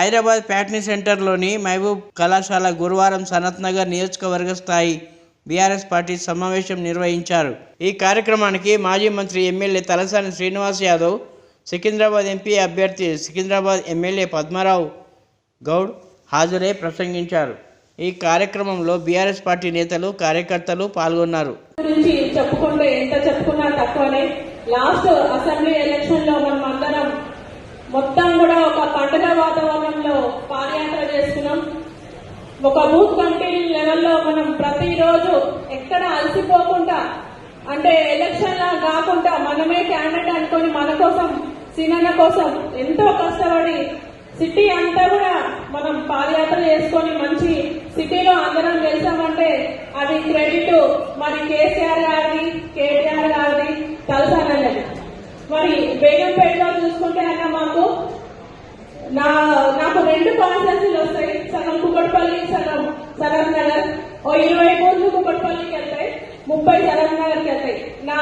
హైదరాబాద్ ప్యాట్నీ సెంటర్లోని మహబూబ్ కళాశాల గురువారం సనత్ నగర్ నియోజకవర్గ స్థాయి బీఆర్ఎస్ పార్టీ సమావేశం నిర్వహించారు. ఈ కార్యక్రమానికి మాజీ మంత్రి ఎమ్మెల్యే తలసాని శ్రీనివాస్ యాదవ్ సికింద్రాబాద్ ఎంపీ అభ్యర్థి సికింద్రాబాద్ ఎమ్మెల్యే పద్మారావు గౌడ్ హాజరై ప్రసంగించారు. ఈ కార్యక్రమంలో బీఆర్ఎస్ పార్టీ నేతలు కార్యకర్తలు పాల్గొన్నారు. గురించి చెప్పుకుంటే ఎంత చెప్పుకున్నా తక్కువనే. లాస్ట్ అసెంబ్లీ ఎలక్షన్లో మనం అందరం మొత్తం కూడా ఒక పంట ఒక బూత్ కమిటీ లెవెల్లో మనం ప్రతిరోజు ఎక్కడ అలసిపోకుండా అంటే ఎలక్షన్ లా కాకుండా మనమే క్యాండిడేట్ అనుకొని మన కోసం సినన్న కోసం ఎంతో కష్టపడి సిటీ అంతా కూడా మనం పాదయాత్ర చేసుకొని మంచి సిటీలో అందరం గెలిచామంటే అది క్రెడిట్. మరి కేసీఆర్ గారిది కేటీఆర్ గారిది తలసానన్నది మరి బేగంపేటలో చూసుకుంటే అన్న మాకు నా నాకు రెండు కాన్స్టెన్సీలు వస్తాయి. సగం కుక్కట్పల్లి సగం నగర్ ఓ ఇరవై కోట్లు కుప్పటిపల్లికి వెళ్తాయి. ముప్పై సరత్ నగర్కి వెళ్తాయి. నా